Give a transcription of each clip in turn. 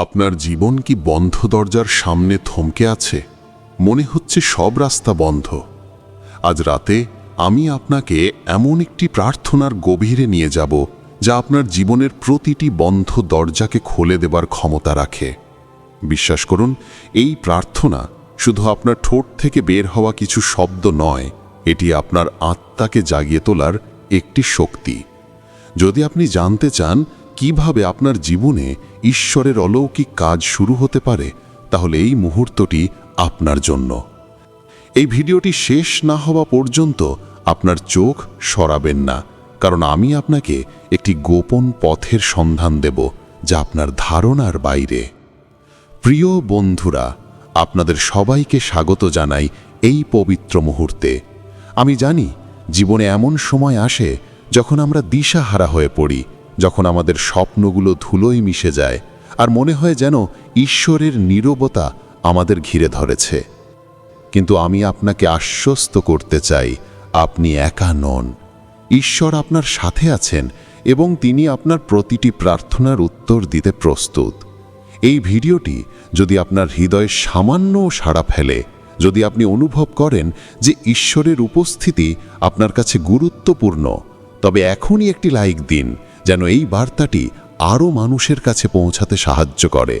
আপনার জীবন কি বন্ধ দরজার সামনে থমকে আছে? মনে হচ্ছে সব রাস্তা বন্ধ। আজ রাতে আমি আপনাকে এমন একটি প্রার্থনার গভীরে নিয়ে যাব, যা আপনার জীবনের প্রতিটি বন্ধ দরজাকে খুলে দেবার ক্ষমতা রাখে। বিশ্বাস করুন, এই প্রার্থনা শুধু আপনার ঠোঁট থেকে বের হওয়া কিছু শব্দ নয়, এটি আপনার আত্মাকে জাগিয়ে তোলার একটি শক্তি। যদি আপনি জানতে চান কীভাবে আপনার জীবনে ঈশ্বরের অলৌকিক কাজ শুরু হতে পারে, তাহলে এই মুহূর্তটি আপনার জন্য। এই ভিডিওটি শেষ না হওয়া পর্যন্ত আপনার চোখ সরাবেন না, কারণ আমি আপনাকে একটি গোপন পথের সন্ধান দেব, যা আপনার ধারণার বাইরে। প্রিয় বন্ধুরা, আপনাদের সবাইকে স্বাগত জানাই এই পবিত্র মুহূর্তে। আমি জানি, জীবনে এমন সময় আসে যখন আমরা দিশাহারা হয়ে পড়ি যখন আমাদের স্বপ্নগুলো ধুলোয় মিশে যায় আর মনে হয় যেন ঈশ্বরের নীরবতা আমাদের ঘিরে ধরেছে। কিন্তু আমি আপনাকে আশ্বস্ত করতে চাই, আপনি একা নন। ঈশ্বর আপনার সাথে আছেন এবং তিনি আপনার প্রতিটি প্রার্থনার উত্তর দিতে প্রস্তুত। এই ভিডিওটি যদি আপনার হৃদয়ে সামান্য সাড়া ফেলে, যদি আপনি অনুভব করেন যে ঈশ্বরের উপস্থিতি আপনার কাছে গুরুত্বপূর্ণ, তবে এখনই একটি লাইক দিন যেন এই বার্তাটি আরও মানুষের কাছে পৌঁছাতে সাহায্য করে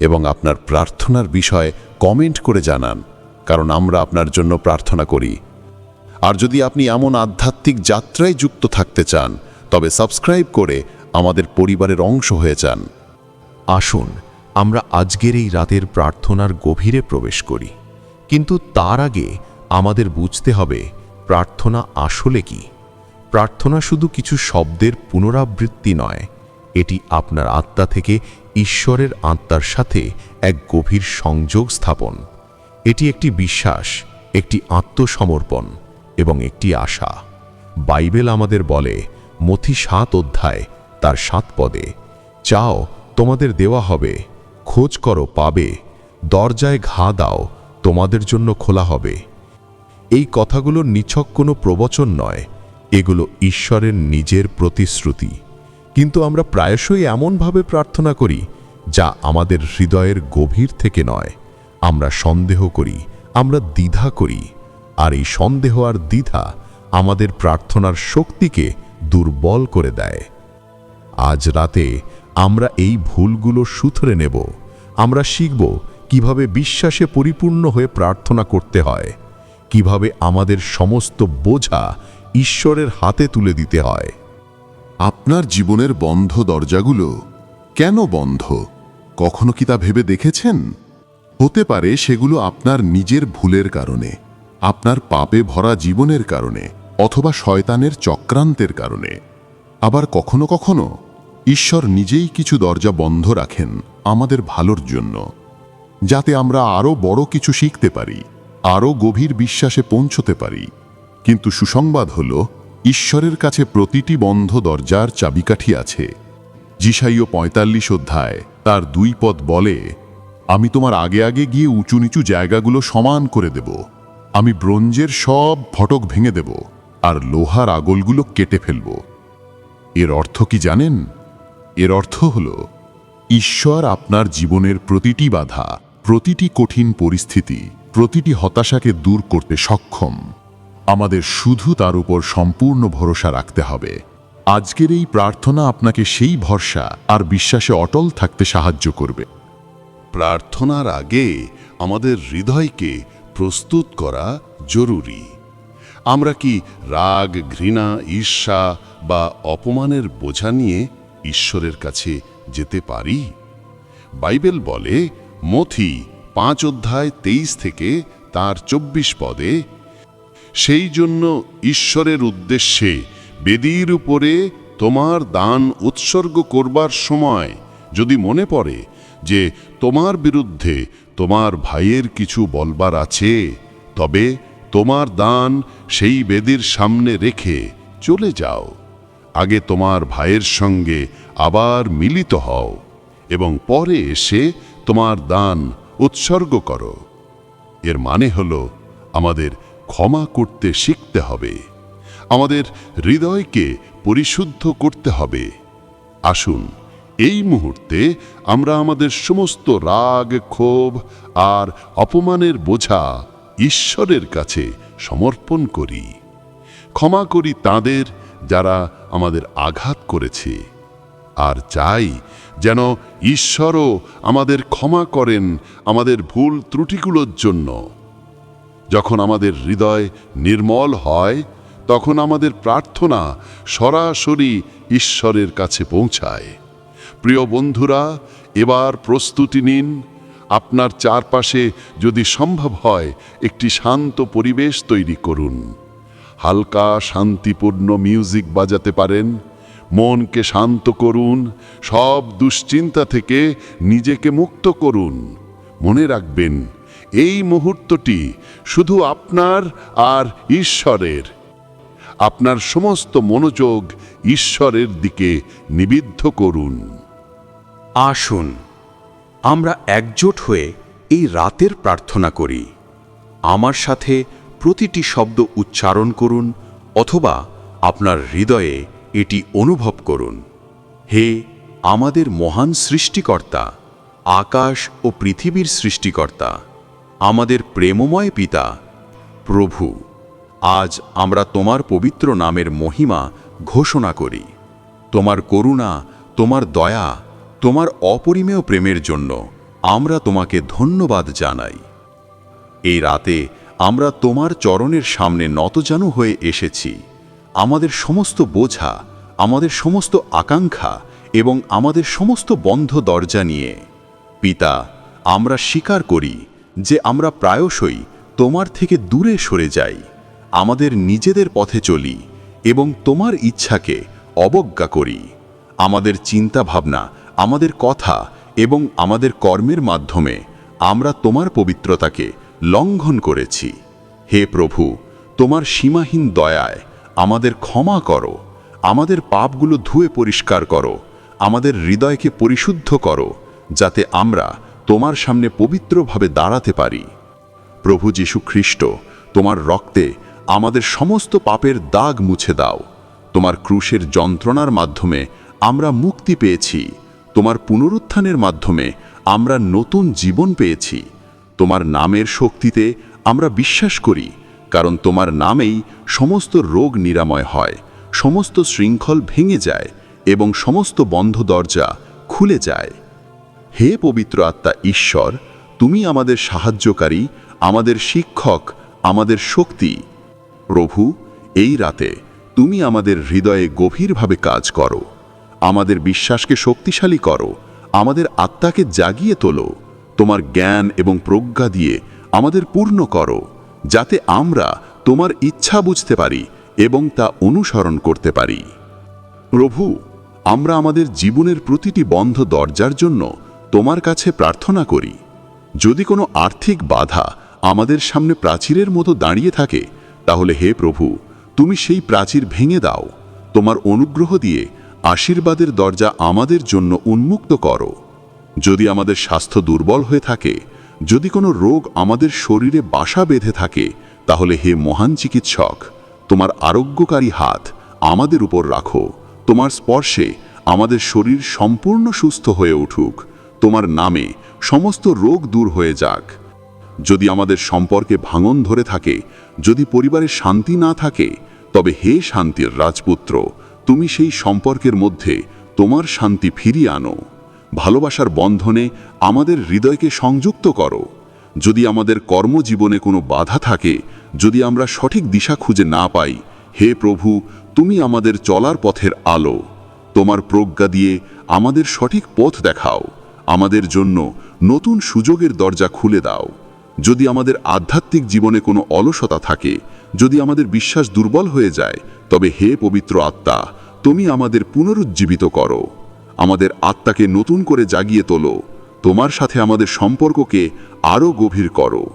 এবং আপনার প্রার্থনার বিষয়ে কমেন্ট করে জানান, কারণ আমরা আপনার জন্য প্রার্থনা করি। আর যদি আপনি এমন আধ্যাত্মিক যাত্রায় যুক্ত থাকতে চান, তবে সাবস্ক্রাইব করে আমাদের পরিবারের অংশ হয়ে যান। আসুন, আমরা আজকের এই রাতের প্রার্থনার গভীরে প্রবেশ করি। কিন্তু তার আগে আমাদের বুঝতে হবে, প্রার্থনা আসলে কি? প্রার্থনা শুধু কিছু শব্দের পুনরাবৃত্তি নয়, এটি আপনার আত্মা থেকে ঈশ্বরের আত্মার সাথে এক গভীর সংযোগ স্থাপন। এটি একটি বিশ্বাস, একটি আত্মসমর্পণ এবং একটি আশা। বাইবেল আমাদের বলে মথি সাত অধ্যায়, তার সাত পদে, চাও, তোমাদের দেওয়া হবে, খোঁজ করো পাবে, দরজায় ঘা দাও, তোমাদের জন্য খোলা হবে। এই কথাগুলোর নিছক কোনো প্রবচন নয় এগুলো ঈশ্বরের নিজের প্রতিশ্রুতি। কিন্তু আমরা প্রায়শই এমনভাবে প্রার্থনা করি, যা আমাদের হৃদয়ের গভীর থেকে নয়। আমরা সন্দেহ করি, আমরা দ্বিধা করি, আর এই সন্দেহ আর দ্বিধা আমাদের প্রার্থনার শক্তিকে দুর্বল করে দেয়। আজ রাতে আমরা এই ভুলগুলো সুথরে নেব। আমরা শিখব কীভাবে বিশ্বাসে পরিপূর্ণ হয়ে প্রার্থনা করতে হয়, কীভাবে আমাদের সমস্ত বোঝা ঈশ্বরের হাতে তুলে দিতে হয়। আপনার জীবনের বন্ধ দরজাগুলো কেন বন্ধ? কখনো কি তা ভেবে দেখেছেন? হতে পারে সেগুলো আপনার নিজের ভুলের কারণে, আপনার পাপে ভরা জীবনের কারণে, অথবা শয়তানের চক্রান্তের কারণে। আবার কখনো কখনো ঈশ্বর নিজেই কিছু দরজা বন্ধ রাখেন আমাদের ভালোর জন্য, যাতে আমরা আরও বড় কিছু শিখতে পারি, আরও গভীর বিশ্বাসে পৌঁছতে পারি। কিন্তু সুসংবাদ হল, ঈশ্বরের কাছে প্রতিটি বন্ধ দরজার চাবিকাঠি আছে। জিসাইও পঁয়তাল্লিশ অধ্যায়, তার দুই পদ বলে, আমি তোমার আগে আগে গিয়ে উঁচু নিচু জায়গাগুলো সমান করে দেব। আমি ব্রোঞ্জের সব ফটক ভেঙে দেব আর লোহার আগলগুলো কেটে ফেলব। এর অর্থ কি জানেন? এর অর্থ হল, ঈশ্বর আপনার জীবনের প্রতিটি বাধা, প্রতিটি কঠিন পরিস্থিতি, প্রতিটি হতাশাকে দূর করতে সক্ষম। আমাদের শুধু তার উপর সম্পূর্ণ ভরসা রাখতে হবে। আজকের এই প্রার্থনা আপনাকে সেই ভরসা আর বিশ্বাসে অটল থাকতে সাহায্য করবে। প্রার্থনার আগে আমাদের হৃদয়কে প্রস্তুত করা জরুরি। আমরা কি রাগ, ঘৃণা, ঈর্ষা বা অপমানের বোঝা নিয়ে ঈশ্বরের কাছে যেতে পারি? বাইবেল বলে, মথি পাঁচ অধ্যায় তেইশ থেকে তার চব্বিশ পদে সেই জন্য ঈশ্বরের উদ্দেশ্যে বেদির উপরে তোমার দান উৎসর্গ করবার সময় যদি মনে পড়ে যে তোমার বিরুদ্ধে তোমার ভাইয়ের কিছু বলবার আছে, তবে তোমার দান সেই বেদির সামনে রেখে চলে যাও। আগে তোমার ভাইয়ের সঙ্গে আবার মিলিত হও এবং পরে এসে তোমার দান উৎসর্গ করো। এর মানে হল আমাদের ক্ষমা করতে শিখতে হবে। আমাদের হৃদয়কে পরিশুদ্ধ করতে হবে। আসুন, এই মুহূর্তে আমরা আমাদের সমস্ত রাগ, ক্ষোভ আর অপমানের বোঝা ঈশ্বরের কাছে সমর্পণ করি। ক্ষমা করি তাদের যারা আমাদের আঘাত করেছে। আর চাই যেন ঈশ্বরও আমাদের ক্ষমা করেন আমাদের ভুল ত্রুটিগুলোর জন্য। যখন আমাদের হৃদয় নির্মল হয়, তখন আমাদের প্রার্থনা সরাসরি ঈশ্বরের কাছে পৌঁছায়। প্রিয় বন্ধুরা, এবার প্রস্তুতি নিন। আপনার চারপাশে যদি সম্ভব হয়, একটি শান্ত পরিবেশ তৈরি করুন। হালকা শান্তিপূর্ণ মিউজিক বাজাতে পারেন। মনকে শান্ত করুন। সব দুশ্চিন্তা থেকে নিজেকে মুক্ত করুন। মনে রাখবেন এই মুহূর্তটি শুধু আপনার আর ঈশ্বরের। আপনার সমস্ত মনোযোগ ঈশ্বরের দিকে নিবিদ্ধ করুন। আসুন, আমরা একজোট হয়ে এই রাতের প্রার্থনা করি। আমার সাথে প্রতিটি শব্দ উচ্চারণ করুন অথবা আপনার হৃদয়ে এটি অনুভব করুন। হে আমাদের মহান সৃষ্টিকর্তা, আকাশ ও পৃথিবীর সৃষ্টিকর্তা আমাদের প্রেমময় পিতা, প্রভু, আজ আমরা তোমার পবিত্র নামের মহিমা ঘোষণা করি। তোমার করুণা, তোমার দয়া, তোমার অপরিমেয় প্রেমের জন্য আমরা তোমাকে ধন্যবাদ জানাই। এই রাতে আমরা তোমার চরণের সামনে নতজানু হয়ে এসেছি। আমাদের সমস্ত বোঝা, আমাদের সমস্ত আকাঙ্ক্ষা এবং আমাদের সমস্ত বন্ধ দরজা নিয়ে। পিতা, আমরা স্বীকার করি যে আমরা প্রায়শই তোমার থেকে দূরে সরে যাই, আমাদের নিজেদের পথে চলি এবং তোমার ইচ্ছাকে অবজ্ঞা করি। আমাদের চিন্তা ভাবনা আমাদের কথা এবং আমাদের কর্মের মাধ্যমে আমরা তোমার পবিত্রতাকে লঙ্ঘন করেছি। হে প্রভু, তোমার সীমাহীন দয়ায় আমাদের ক্ষমা করো, আমাদের পাপগুলো ধুয়ে পরিষ্কার করো, আমাদের হৃদয়কে পরিশুদ্ধ করো, যাতে আমরা তোমার সামনে পবিত্রভাবে দাঁড়াতে পারি। প্রভু যীশু খ্রিস্ট তোমার রক্তে আমাদের সমস্ত পাপের দাগ মুছে দাও। তোমার ক্রুশের যন্ত্রণার মাধ্যমে আমরা মুক্তি পেয়েছি। তোমার পুনরুত্থানের মাধ্যমে আমরা নতুন জীবন পেয়েছি। তোমার নামের শক্তিতে আমরা বিশ্বাস করি, কারণ তোমার নামেই সমস্ত রোগ নিরাময় হয়, সমস্ত শৃঙ্খল ভেঙে যায় এবং সমস্ত বন্ধ দরজা খুলে যায়। হে পবিত্র আত্মা ঈশ্বর, তুমি আমাদের সাহায্যকারী, আমাদের শিক্ষক, আমাদের শক্তি। প্রভু, এই রাতে তুমি আমাদের হৃদয়ে গভীরভাবে কাজ করো। আমাদের বিশ্বাসকে শক্তিশালী করো। আমাদের আত্মাকে জাগিয়ে তোলো। তোমার জ্ঞান এবং প্রজ্ঞা দিয়ে আমাদের পূর্ণ করো, যাতে আমরা তোমার ইচ্ছা বুঝতে পারি এবং তা অনুসরণ করতে পারি। প্রভু, আমরা আমাদের জীবনের প্রতিটি বন্ধ দরজার জন্য তোমার কাছে প্রার্থনা করি, যদি কোনো আর্থিক বাধা আমাদের সামনে প্রাচীরের মতো দাঁড়িয়ে থাকে, তাহলে হে প্রভু, তুমি সেই প্রাচীর ভেঙে দাও। তোমার অনুগ্রহ দিয়ে আশীর্বাদের দরজা আমাদের জন্য উন্মুক্ত করো। যদি আমাদের স্বাস্থ্য দুর্বল হয়ে থাকে, যদি কোনো রোগ আমাদের শরীরে বাসা বেঁধে থাকে, তাহলে হে মহান চিকিৎসক, তোমার আরোগ্যকারী হাত আমাদের উপর রাখো। তোমার স্পর্শে আমাদের শরীর সম্পূর্ণ সুস্থ হয়ে উঠুক। তোমার নামে সমস্ত রোগ দূর হয়ে যাক। যদি আমাদের সম্পর্কে ভাঙন ধরে থাকে, যদি পরিবারে শান্তি না থাকে, তবে হে শান্তির রাজপুত্র, তুমি সেই সম্পর্কের মধ্যে তোমার শান্তি ফিরিয়ে আনো। ভালোবাসার বন্ধনে আমাদের হৃদয়কে সংযুক্ত করো। যদি আমাদের কর্মজীবনে কোনো বাধা থাকে, যদি আমরা সঠিক দিশা খুঁজে না পাই, হে প্রভু, তুমি আমাদের চলার পথের আলো। তোমার প্রজ্ঞা দিয়ে আমাদের সঠিক পথ দেখাও। আমাদের জন্য নতুন সুযোগের দরজা খুলে দাও। যদি আমাদের আধ্যাত্মিক জীবনে কোনো অলসতা থাকে, যদি আমাদের বিশ্বাস দুর্বল হয়ে যায়, তবে হে পবিত্র আত্মা, তুমি আমাদের পুনরুজ্জীবিত করো। আমাদের আত্মাকে নতুন করে জাগিয়ে তোলো। তোমার সাথে আমাদের সম্পর্ককে আরও গভীর করো।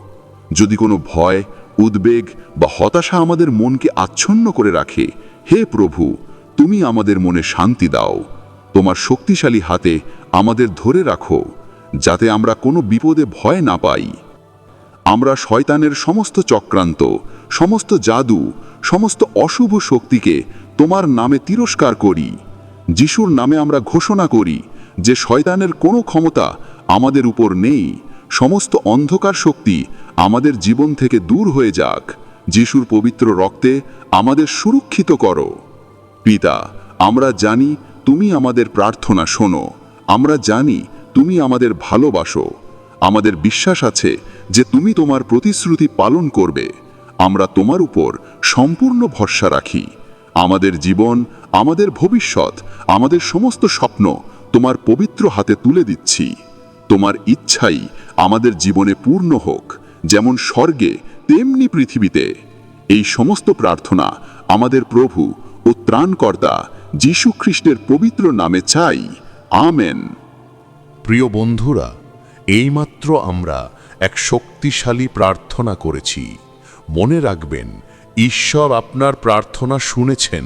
যদি কোনো ভয়, উদ্বেগ বা হতাশা আমাদের মনকে আচ্ছন্ন করে রাখে, হে প্রভু, তুমি আমাদের মনে শান্তি দাও। তোমার শক্তিশালী হাতে আমাদের ধরে রাখো, যাতে আমরা কোনো বিপদে ভয় না পাই। আমরা শয়তানের সমস্ত চক্রান্ত, সমস্ত জাদু, সমস্ত অশুভ শক্তিকে তোমার নামে তিরস্কার করি। যিশুর নামে আমরা ঘোষণা করি যে শয়তানের কোনো ক্ষমতা আমাদের উপর নেই, সমস্ত অন্ধকার শক্তি আমাদের জীবন থেকে দূর হয়ে যাক। যিশুর পবিত্র রক্তে আমাদের সুরক্ষিত করো। পিতা, আমরা জানি তুমি আমাদের প্রার্থনা শোনো। আমরা জানি তুমি আমাদের ভালোবাসো। আমাদের বিশ্বাস আছে যে তুমি তোমার প্রতিশ্রুতি পালন করবে। আমরা তোমার উপর সম্পূর্ণ ভরসা রাখি। আমাদের জীবন, আমাদের ভবিষ্যৎ, আমাদের সমস্ত স্বপ্ন তোমার পবিত্র হাতে তুলে দিচ্ছি। তোমার ইচ্ছাই আমাদের জীবনে পূর্ণ হোক, যেমন স্বর্গে, তেমনি পৃথিবীতে। এই সমস্ত প্রার্থনা আমাদের প্রভু ও ত্রাণকর্তা যীশু খ্রিস্টের পবিত্র নামে চাই। আমেন। প্রিয় বন্ধুরা, এইমাত্র আমরা এক শক্তিশালী প্রার্থনা করেছি। মনে রাখবেন, ঈশ্বর আপনার প্রার্থনা শুনেছেন,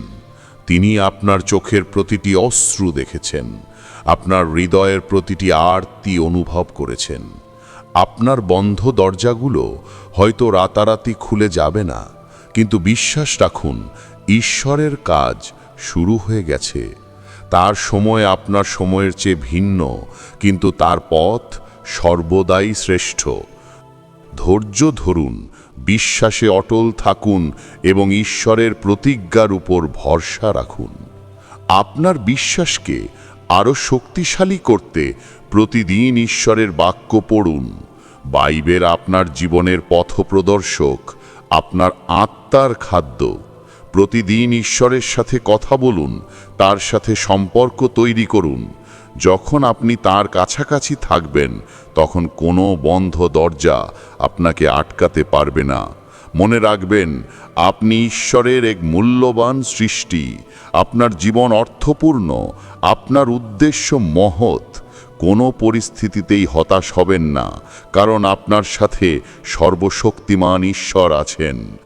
তিনি আপনার চোখের প্রতিটি অশ্রু দেখেছেন, আপনার হৃদয়ের প্রতিটি আরতি অনুভব করেছেন। আপনার বন্ধ দরজাগুলো হয়তো রাতারাতি খুলে যাবে না, কিন্তু বিশ্বাস রাখুন, ঈশ্বরের কাজ শুরু হয়ে গেছে। তার সময় আপনার সময়ের চেয়ে ভিন্ন, কিন্তু তার পথ সর্বদাই শ্রেষ্ঠ। ধৈর্য ধরুন, বিশ্বাসে অটল থাকুন এবং ঈশ্বরের প্রতিজ্ঞার উপর ভরসা রাখুন। আপনার বিশ্বাসকে আরও শক্তিশালী করতে প্রতিদিন ঈশ্বরের বাক্য পড়ুন। বাইবেল আপনার জীবনের পথপ্রদর্শক, আপনার আত্মার খাদ্য। প্রতিদিন ঈশ্বরের সাথে কথা বলুন, তার সাথে সম্পর্ক তৈরি করুন। যখন আপনি তার কাছাকাছি থাকবেন, তখন কোনো বন্ধ দরজা আপনাকে আটকাতে পারবে না। মনে রাখবেন, আপনি ঈশ্বরের এক মূল্যবান সৃষ্টি, আপনার জীবন অর্থপূর্ণ, আপনার উদ্দেশ্য মহৎ। কোনো পরিস্থিতিতেই হতাশ হবেন না, কারণ আপনার সাথে সর্বশক্তিমান ঈশ্বর আছেন।